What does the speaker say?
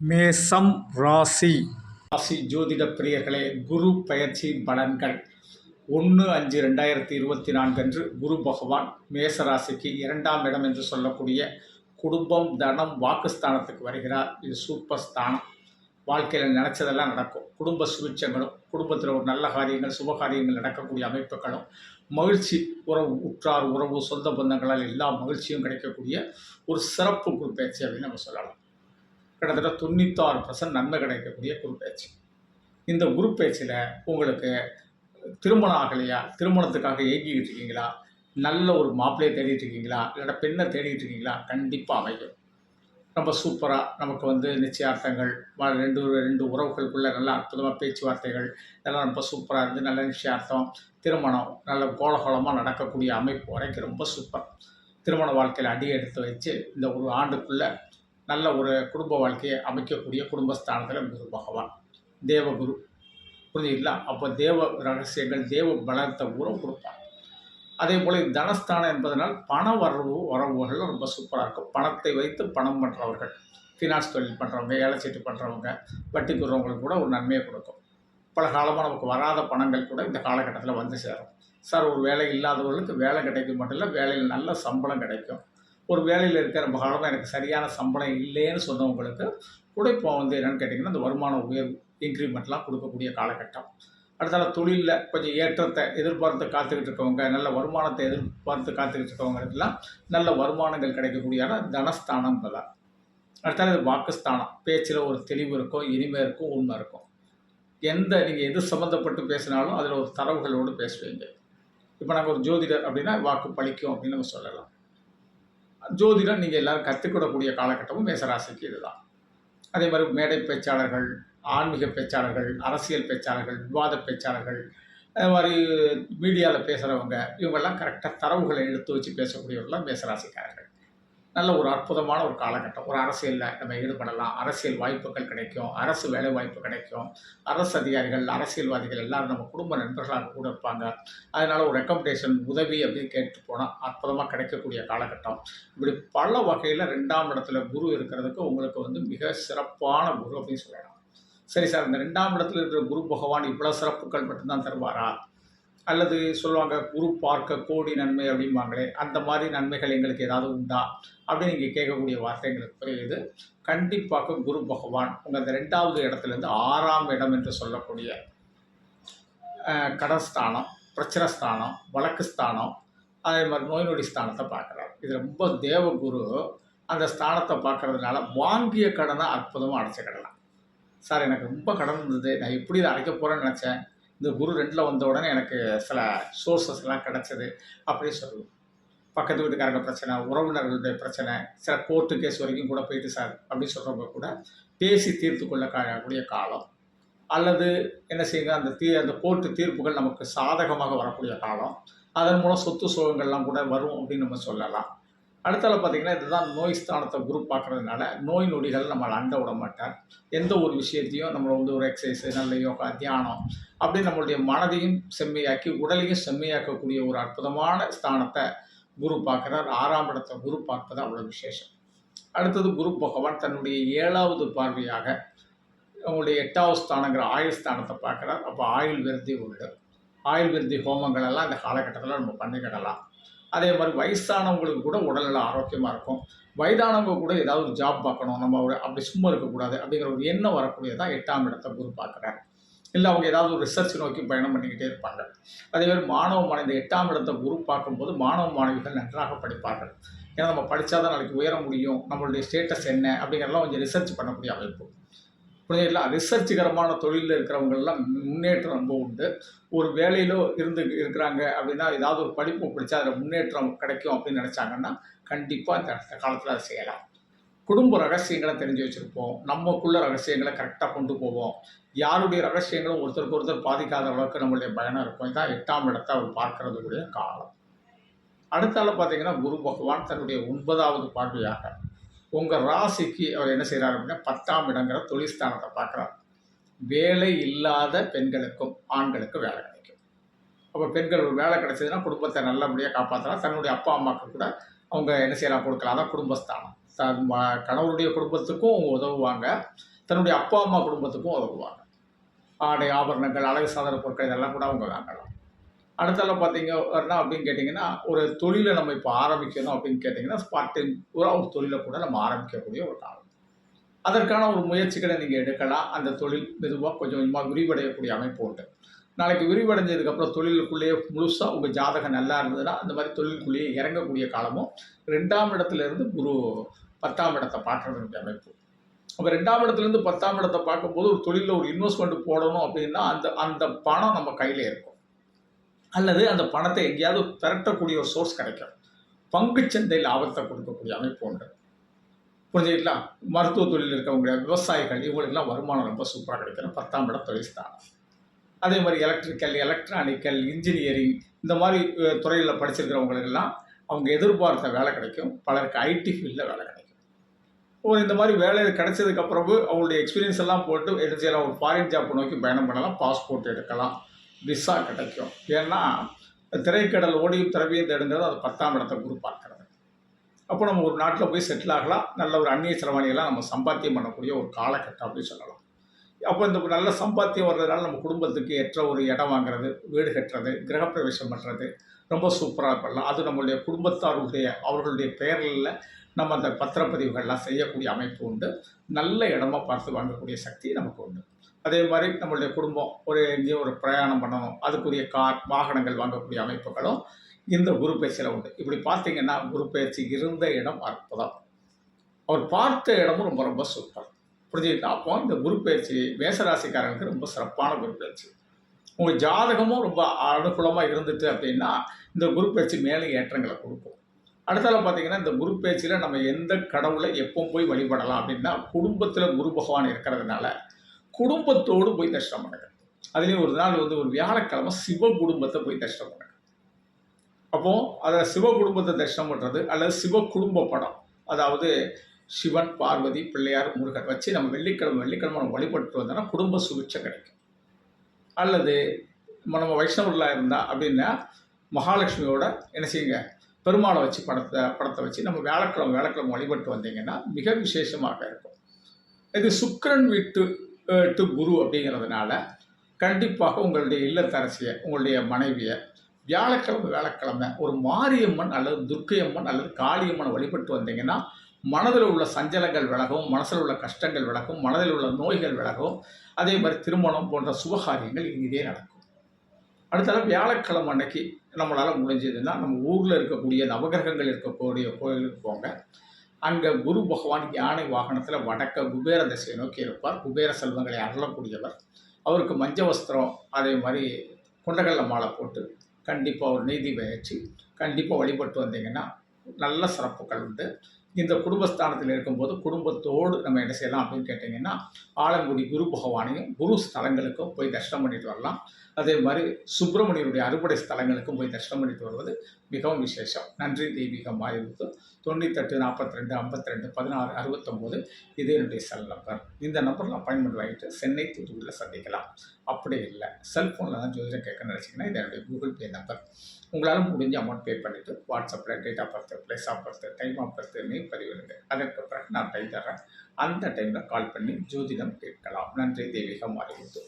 மேசம் ராசி. ராசி ஜோதிட பிரியர்களே குரு பயிற்சியின் பலன்கள். ஒன்று அஞ்சு ரெண்டாயிரத்தி இருபத்தி நான்கு அன்று குரு பகவான் மேச ராசிக்கு இரண்டாம் இடம் என்று சொல்லக்கூடிய குடும்பம் தனம் வாக்குஸ்தானத்துக்கு வருகிறார். இது சூப்பர் ஸ்தானம். வாழ்க்கையில் நினச்சதெல்லாம் நடக்கும். குடும்ப சுபிட்சங்களும் குடும்பத்தில் ஒரு நல்ல காரியங்கள் சுபகாரியங்கள் நடக்கக்கூடிய அமைப்புகளும் மகிழ்ச்சி உறவு உற்றார் உறவு சொந்த பந்தங்களால் எல்லா மகிழ்ச்சியும் கிடைக்கக்கூடிய ஒரு சிறப்பு குரு பயிற்சி அப்படின்னு நம்ம சொல்லலாம். கிட்டத்தட்ட தொண்ணூத்தாறு பர்சன்ட் நன்மை கிடைக்கக்கூடிய குரு பேச்சு இந்த குரு பேச்சில் உங்களுக்கு திருமணம் ஆகலையா? திருமணத்துக்காக ஏங்கிக்கிட்டு இருக்கீங்களா? நல்ல ஒரு மாப்பிள்ளையை தேடிட்டு இருக்கீங்களா? இல்லைன்னா பெண்ணை தேடிட்டு இருக்கீங்களா? கண்டிப்பாக அமையும். ரொம்ப சூப்பராக நமக்கு வந்து நிச்சயார்த்தங்கள் ரெண்டு ரெண்டு உறவுகளுக்குள்ள நல்லா அற்புதமாக பேச்சுவார்த்தைகள் இதெல்லாம் ரொம்ப சூப்பராக இருந்து நல்ல நிச்சயார்த்தம் திருமணம் நல்ல கோலகோலமாக நடக்கக்கூடிய அமைப்பு வரைக்கும் ரொம்ப சூப்பர். திருமண வாழ்க்கையில் அடி எடுத்து வச்சு இந்த ஒரு ஆண்டுக்குள்ளே நல்ல ஒரு குடும்ப வாழ்க்கையை அமைக்கக்கூடிய குடும்பஸ்தானத்தில் குரு பகவான். தேவகுரு. புரிஞ்சுங்களா அப்போ தேவ ரகசியங்கள் தேவ பலத்தை கூட கொடுப்பாங்க அதே போல் தனஸ்தானம் என்பதனால் பண வரவு வரவுகள் ரொம்ப சூப்பராக இருக்கும். பணத்தை வைத்து பணம் பண்ணுறவர்கள் ஃபினான்ஸ் தொழில் பண்ணுறவங்க ஏலச்சீட்டு பண்ணுறவங்க வட்டி கொடுறவங்களுக்கு கூட ஒரு நன்மையை கொடுக்கும். பல காலமாக நமக்கு வராத பணங்கள் கூட இந்த காலகட்டத்தில் வந்து சேரும். சார் ஒரு வேலை இல்லாதவர்களுக்கு வேலை கிடைக்கும் மட்டும் இல்லை வேலையில் நல்ல சம்பளம் கிடைக்கும். ஒரு வேலையில் இருக்கிற ரொம்ப காலமாக எனக்கு சரியான சம்பளம் இல்லைன்னு சொன்னவங்களுக்கு கூட இப்போ வந்து என்னென்னு கேட்டிங்கன்னா இந்த வருமான உயர்வு இன்க்ரிமெண்ட்லாம் கொடுக்கக்கூடிய காலகட்டம். அடுத்தால தொழிலில் கொஞ்சம் ஏற்றத்தை எதிர்பார்த்து காத்துக்கிட்டு இருக்கவங்க நல்ல வருமானத்தை எதிர்பார்த்து காத்துக்கிட்டு இருக்கவங்களுக்கெல்லாம் நல்ல வருமானங்கள் கிடைக்கக்கூடிய தனஸ்தானம் தான். அடுத்தால இது வாக்குஸ்தானம். பேச்சில் ஒரு தெளிவு இருக்கும் இனிமை இருக்கும் உண்மை இருக்கும். எந்த நீங்கள் எது சம்மந்தப்பட்டு பேசினாலும் அதில் ஒரு தரவுகளோடு பேசுவீங்க. இப்போ நாங்கள் ஒரு ஜோதிடர் அப்படின்னா வாக்கு பலிக்கும் அப்படின்னு நம்ம சொல்லலாம். ஜோதிடம் நீங்கள் எல்லோரும் கற்றுக்கிடக்கூடிய காலகட்டமும் மேசராசிக்கு இதுதான். அதே மாதிரி மேடை பேச்சாளர்கள் ஆன்மீக பேச்சாளர்கள் அரசியல் பேச்சாளர்கள் விவாத பேச்சாளர்கள் அது மாதிரி மீடியாவில் பேசுகிறவங்க இவங்கெல்லாம் கரெக்டாக தரவுகளை எடுத்து வச்சு பேசக்கூடியவர்களாம் மேசராசிக்காரர்கள். நல்ல ஒரு அற்புதமான ஒரு காலகட்டம். ஒரு அரசியலில் நம்ம ஈடுபடலாம். அரசியல் வாய்ப்புகள் கிடைக்கும். அரசு வேலை வாய்ப்பு கிடைக்கும். அரசு அதிகாரிகள் அரசியல்வாதிகள் எல்லாரும் நம்ம குடும்ப நண்பர்களாக கூட இருப்பாங்க. அதனால் ஒரு ரெக்கமெண்டேஷன் உதவி அப்படின்னு கேட்டு போனால் அற்புதமாக கிடைக்கக்கூடிய காலகட்டம். இப்படி பல வகையில் ரெண்டாம் இடத்துல குரு இருக்கிறதுக்கு உங்களுக்கு வந்து மிக சிறப்பான குரு அப்படின்னு சொல்லலாம். சரி சார் இந்த ரெண்டாம் இடத்துல இருக்கிற குரு பகவான் இவ்வளோ சிறப்புகள் மட்டும்தான் தருவாரா? அல்லது சொல்லுவாங்க குரு பார்க்க கோடி நன்மை அப்படிம்பாங்களே அந்த மாதிரி நன்மைகள் எங்களுக்கு ஏதாவது உண்டா? அப்படின்னு நீங்கள் கேட்கக்கூடிய வார்த்தை எங்களுக்கு புரியுது. கண்டிப்பாக குரு பகவான் உங்கள் அந்த ரெண்டாவது இடத்துலேருந்து ஆறாம் இடம் என்று சொல்லக்கூடிய கடஸ்தானம் பிரச்சனஸ்தானம் வழக்கு ஸ்தானம் அதே மாதிரி நோய் நொடி ஸ்தானத்தை பார்க்குறாரு. இது ரொம்ப தேவகுரு அந்த ஸ்தானத்தை பார்க்கறதுனால வாங்கிய கடனை அற்புதமாக அடைச்சிக்கிடலாம். சார் எனக்கு ரொம்ப கடன் இருந்தது. நான் எப்படி இதை அடைக்க போகிறேன்னு நினச்சேன்? இந்த குரு ரெண்டில் வந்த உடனே எனக்கு சில சோர்ஸஸ் எல்லாம் கிடச்சிது. அப்படி சொல்லுவோம் பக்கத்து வீட்டுக்காரங்க பிரச்சனை உறவினர்களுடைய பிரச்சனை சில கோர்ட்டு கேஸ் வரைக்கும் கூட போயிட்டு சார் அப்படின்னு சொல்கிறவங்க கூட பேசி தீர்த்து கொள்ளக்கூடிய காலம். அல்லது என்ன செய்யுங்க அந்த தீ அந்த கோர்ட்டு தீர்ப்புகள் நமக்கு சாதகமாக வரக்கூடிய காலம். அதன் மூலம் சொத்து சுகங்கள்லாம் கூட வரும் அப்படின்னு நம்ம சொல்லலாம். அடுத்தால பார்த்தீங்கன்னா இதுதான் நோய் ஸ்தானத்தை குரூப் பார்க்கறதுனால நோய் நொடிகள் நம்மளை அண்ட விட மாட்டார். எந்த ஒரு விஷயத்தையும் நம்மளை வந்து ஒரு எக்ஸசைஸ் நல்ல யோகா தியானம் அப்படி நம்மளுடைய மனதையும் செம்மையாக்கி உடலையும் செம்மையாக்கக்கூடிய ஒரு அற்புதமான ஸ்தானத்தை குரு பார்க்குறார். ஆறாம் இடத்தை குரு பார்ப்பது அவ்வளோ விசேஷம். அடுத்தது குரு பகவான் தன்னுடைய ஏழாவது பார்வையாக அவங்களுடைய எட்டாவது ஸ்தானங்கிற ஆயுள் ஸ்தானத்தை பார்க்குறார். அப்போ ஆயுள் விருத்தி உண்டு. ஆயுள் விருத்தி ஹோமங்கள் எல்லாம் இந்த காலகட்டத்தில் நம்ம பண்ணிக்கிடலாம் அதே மாதிரி வயசானவங்களுக்கு கூட உடல்நல ஆரோக்கியமாக இருக்கும். வயதானவங்க கூட ஏதாவது ஒரு ஜாப் பார்க்கணும். நம்ம ஒரு அப்படி சும்மா இருக்கக்கூடாது அப்படிங்கிற ஒரு எண்ணம் வரக்கூடியதான் எட்டாம் இடத்தை குரு பார்க்குறாரு. இல்லை அவங்க ஏதாவது ஒரு ரிசர்ச் நோக்கி பயணம் பண்ணிக்கிட்டே இருப்பாங்க. அதே மாதிரி மாணவ மாணவி இந்த எட்டாம் இடத்தை குரு பார்க்கும்போது மாணவ மாணவிகள் நன்றாக படிப்பார்கள். ஏன்னா நம்ம படித்தா தான் நாளைக்கு உயர முடியும். நம்மளுடைய ஸ்டேட்டஸ் என்ன? அப்படிங்கிறலாம் கொஞ்சம் ரிசர்ச் பண்ணக்கூடிய அமைப்பு. புரியுதுங்களா ரிசர்ச்சுகரமான தொழிலில் இருக்கிறவங்கெல்லாம் முன்னேற்றம் ரொம்ப உண்டு. ஒரு வேலையிலோ இருந்து இருக்கிறாங்க அப்படின்னா ஏதாவது ஒரு படிப்பு படித்தா அதில் முன்னேற்றம் கிடைக்கும் அப்படின்னு நினச்சாங்கன்னா கண்டிப்பாக இந்த அடுத்த காலத்தில் அதை செய்யலாம். குடும்ப ரகசியங்களை தெரிஞ்சு வச்சுருப்போம். நமக்குள்ள ரகசியங்களை கரெக்டாக கொண்டு போவோம். யாருடைய ரகசியங்களும் ஒருத்தருக்கு ஒருத்தர் பாதிக்காத அளவுக்கு நம்மளுடைய பயணம் இருக்கும். இதான் எட்டாம் இடத்தை அவர் பார்க்கறதுக்குரிய காலம். அடுத்தால பார்த்தீங்கன்னா குரு பகவான் தன்னுடைய ஒன்பதாவது பார்வையாக உங்கள் ராசிக்கு அவர் என்ன செய்கிறார் அப்படின்னா பத்தாம் இடங்கிற தொழிற்ஸ்தானத்தை பார்க்குறார். வேலை இல்லாத பெண்களுக்கும் ஆண்களுக்கும் வேலை கிடைக்கும். அப்போ பெண்கள் ஒரு வேலை கிடைச்சதுன்னா குடும்பத்தை நல்லபடியாக காப்பாற்றலாம் தன்னுடைய அப்பா அம்மாவுக்கு கூட அவங்க என்ன செய்யலாம் கொடுக்கலாம். அதான் குடும்பஸ்தானம். தன் கணவருடைய குடும்பத்துக்கும் உதவுவாங்க. தன்னுடைய அப்பா அம்மா குடும்பத்துக்கும் உதவுவாங்க. ஆடை ஆபரணங்கள் அழகு சாதன பொருட்கள் இதெல்லாம் கூட அவங்க வாங்கலாம். அடுத்தெல்லாம் பார்த்தீங்க அப்படின்னு கேட்டிங்கன்னா ஒரு தொழிலை நம்ம இப்போ ஆரம்பிக்கணும் அப்படின்னு கேட்டிங்கன்னா பார்ட் டைம் ஒரு ஒரு தொழிலை கூட நம்ம ஆரம்பிக்கக்கூடிய ஒரு காலம். அதற்கான ஒரு முயற்சிகளை நீங்கள் எடுக்கலாம். அந்த தொழில் மெதுவாக கொஞ்சம் கொஞ்சமாக விரிவடையக்கூடிய அமைப்பு உண்டு. நாளைக்கு விரிவடைஞ்சதுக்கப்புறம் தொழிலுக்குள்ளேயே முழுசாக உங்கள் ஜாதகம் நல்லா இருந்ததுன்னா அந்த மாதிரி தொழிலுக்குள்ளேயே இறங்கக்கூடிய காலமும் ரெண்டாம் இடத்துல இருந்து குரு பத்தாம் இடத்தை பார்க்கறதுடைய அமைப்பு. அப்போ ரெண்டாம் இடத்துலேருந்து பத்தாம் இடத்தை பார்க்கும்போது ஒரு தொழிலில் ஒரு இன்வெஸ்ட்மெண்ட் போடணும் அப்படின்னா அந்த அந்த பணம் நம்ம கையில் இருக்கும். அல்லது அந்த பணத்தை எங்கேயாவது திரட்டக்கூடிய ஒரு சோர்ஸ் கிடைக்கும். பங்குச்சந்தை லாபத்தை கொடுக்கக்கூடிய அமைப்பு உண்டு. புரிஞ்சுக்கிட்டா மருத்துவ தொழில் இருக்கவங்க விவசாயிகள் இவங்களுக்கெல்லாம் வருமானம் ரொம்ப சூப்பராக கிடைக்கிற பத்தாம் இடம் தொழில் ஸ்தானம் அதே மாதிரி எலக்ட்ரிக்கல் எலக்ட்ரானிக்கல் இன்ஜினியரிங் இந்த மாதிரி துறையில் படிச்சிருக்கிறவங்களுக்கெல்லாம் அவங்க எதிர்பார்த்த வேலை கிடைக்கும். பலருக்கு ஐடி ஃபீல்டில் வேலை கிடைக்கும். ஒரு இந்த மாதிரி வேலை கிடைச்சதுக்கு அப்புறவு அவங்களுடைய எக்ஸ்பீரியன்ஸ் எல்லாம் போட்டு என்ன செய்யலாம்? ஒரு ஃபாரின் ஜாப் நோக்கி பயணம் பண்ணலாம் பாஸ்போர்ட் எடுக்கலாம் விசா கிடைக்கும். ஏன்னா திரைக்கடல் ஓடியும் திரவியம் தேடுங்கிறது அது பத்தாம் இடத்தை குரு பார்க்கறது. அப்போ நம்ம ஒரு நாட்டில் போய் செட்டில் ஆகலாம். நல்ல ஒரு அந்நிய செலவாணியெல்லாம் நம்ம சம்பாத்தியம் பண்ணக்கூடிய ஒரு காலகட்டம் அப்படின்னு சொல்லலாம். அப்போ இந்த நல்ல சம்பாத்தியம் வர்றதுனால நம்ம குடும்பத்துக்கு ஏற்ற ஒரு இடம் வாங்குறது வீடு கட்டுறது கிரகப்பிரவேசம் பண்ணுறது ரொம்ப சூப்பராக பண்ணலாம் அது நம்மளுடைய குடும்பத்தாருடைய அவர்களுடைய பெயர்களில் நம்ம அந்த பத்திரப்பதிவுகள்லாம் செய்யக்கூடிய அமைப்பு உண்டு. நல்ல இடமா பார்த்து வாங்கக்கூடிய சக்தி நமக்கு உண்டு. அதே மாதிரி நம்மளுடைய குடும்பம் ஒரு எங்கேயும் ஒரு பிரயாணம் பண்ணணும் அதுக்குரிய கார் வாகனங்கள் வாங்கக்கூடிய அமைப்புகளும் இந்த குரு பயிற்சியில் உண்டு. இப்படி பார்த்தீங்கன்னா குரு பயிற்சி இருந்த இடம் அற்புதம். அவர் பார்த்த இடமும் ரொம்ப ரொம்ப சூப்பர். புரிஞ்சுக்கிட்டா? அப்போ இந்த குரு பயிற்சி மேசராசிக்காரங்களுக்கு ரொம்ப சிறப்பான குரு பயிற்சி உங்கள் ஜாதகமும் ரொம்ப அனுகூலமாக இருந்துட்டு அப்படின்னா இந்த குரு பயிற்சி மேலே ஏற்றங்களை கொடுக்கும். அடுத்தால பார்த்தீங்கன்னா இந்த குரு பேச்சில் நம்ம எந்த கடவுளை எப்போ போய் வழிபடலாம் அப்படின்னா குடும்பத்தில் குரு பகவான் இருக்கிறதுனால குடும்பத்தோடு போய் தரிசனம் பண்ணுங்க. அதுலேயும் ஒரு நாள் வந்து ஒரு வியாழக்கிழமை சிவ குடும்பத்தை போய் தரிசனம் பண்ணுங்க. அப்போது அதை சிவ குடும்பத்தை தரிசனம் பண்ணுறது அல்லது சிவ குடும்ப படம் அதாவது சிவன் பார்வதி பிள்ளையார் முருகன் வச்சு நம்ம வெள்ளிக்கிழமை வெள்ளிக்கிழமை நம்ம வழிபட்டு வந்தோம்னா குடும்ப சுபிட்சை கிடைக்கும். அல்லது நம்ம நம்ம வைஷ்ணவர்களாக இருந்தால் அப்படின்னா மகாலட்சுமியோட என்ன செய்யுங்க? பெருமாளை வச்சு படத்தை படத்தை வச்சு நம்ம வியாழக்கிழமை வியாழக்கிழமை வழிபட்டு வந்தீங்கன்னா மிக விசேஷமாக இருக்கும். இது சுக்கரன் வீட்டு டு குரு அப்படிங்கிறதுனால கண்டிப்பாக உங்களுடைய இல்லத்தரசியை உங்களுடைய மனைவியை வியாழக்கிழமை வியாழக்கிழமை ஒரு மாரியம்மன் அல்லது துர்க்கையம்மன் அல்லது காளியம்மன் வழிபட்டு வந்தீங்கன்னா மனதில் உள்ள சஞ்சலங்கள் விலகும் மனசில் உள்ள கஷ்டங்கள் விலகும் மனதில் உள்ள நோய்கள் விலகும். அதே மாதிரி திருமணம் போன்ற சுபகாரியங்கள் இங்கே நடக்கும். அடுத்தால வியாழக்கிழமை அன்னைக்கு நம்மளால் முடிஞ்சதுன்னா நம்ம ஊரில் இருக்கக்கூடிய நவகிரகங்கள் இருக்கக்கூடிய கோயிலுக்கு போங்க. அங்கே குரு பகவான் யானை வாகனத்தில் வடக்க குபேர திசையை நோக்கி இருப்பார். குபேர செல்வங்களை அருளக்கூடியவர். அவருக்கு மஞ்ச வஸ்திரம் அதே மாதிரி குண்டகல்ல மாலை போட்டு கண்டிப்பாக ஒரு நீதி வச்சு கண்டிப்பாக வழிபட்டு வந்தீங்கன்னா நல்ல சிறப்புகள் உண்டு. இந்த குடும்பஸ்தானத்தில் இருக்கும்போது குடும்பத்தோடு நம்ம என்ன செய்யலாம் அப்படின்னு கேட்டிங்கன்னா ஆலங்குடி குரு பகவானையும் குரு ஸ்தலங்களுக்கும் போய் தரிசனம் பண்ணிட்டு வரலாம். அதே மாதிரி சுப்பிரமணியருடைய அறுபடை ஸ்தலங்களுக்கும் போய் தரிசனம் பண்ணிட்டு வருவது மிகவும் விசேஷம். நன்றி தெய்வீகம் மாயுக்கு தொண்ணூத்தெட்டு நாற்பத்தி ரெண்டு ஐம்பத்தி ரெண்டு பதினாறு அறுபத்தொம்போது இது என்னுடைய செல் நம்பர் இந்த நம்பரில் அப்பாயின்மெண்ட் வாங்கிட்டு சென்னை தூத்துக்குடியில் சந்திக்கலாம். அப்படி இல்லை. செல்ஃபோனில் தான் ஜோதிடம் கேட்க நினச்சிங்கன்னா இது என்னுடைய கூகுள் பே நம்பர் உங்களால் முடிஞ்ச அமௌண்ட் பே பண்ணிவிட்டு வாட்ஸ்அப்பில் date of birth place of birth time of பர்த்னு பதிவிடுங்க அதற்கு பிறகு நான் டைம் தர்றேன் அந்த டைமில் கால் பண்ணி ஜோதிடம் கேட்கலாம். நன்றி தெய்வீகம் மாறிவிட்டு